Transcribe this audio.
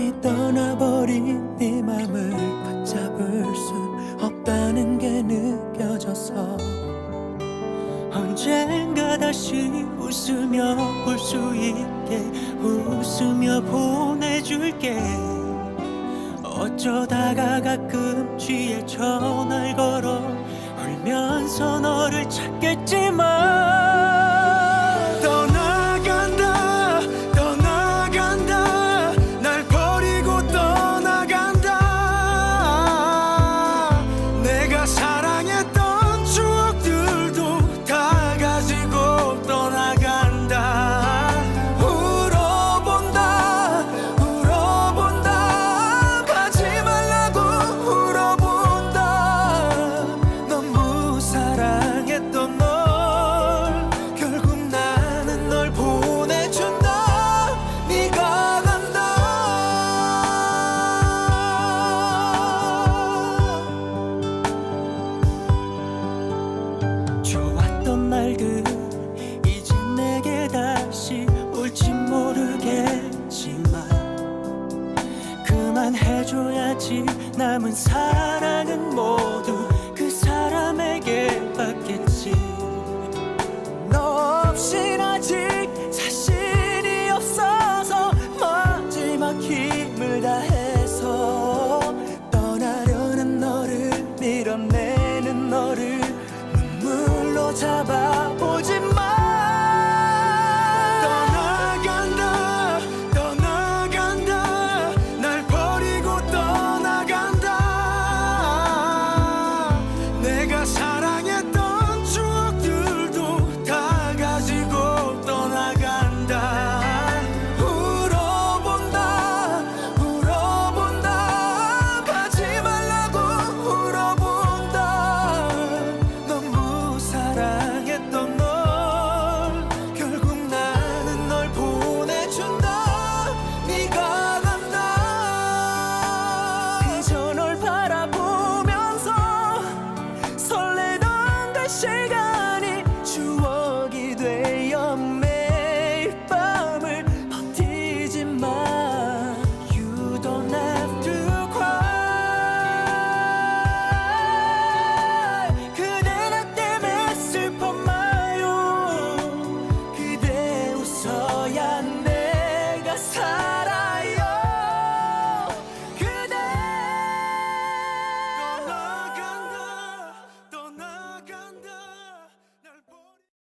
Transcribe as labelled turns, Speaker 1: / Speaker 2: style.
Speaker 1: 이미 떠나버린 네 맘을 붙잡을 수 없다는 게 느껴져서 언젠가 다시 웃으며 볼 수 있게 웃으며 보내줄게. 어쩌다가 가끔 취해 전화를 걸어 울면서 너를 찾겠지만 해줘야지. 남은 사랑은 모두 this time.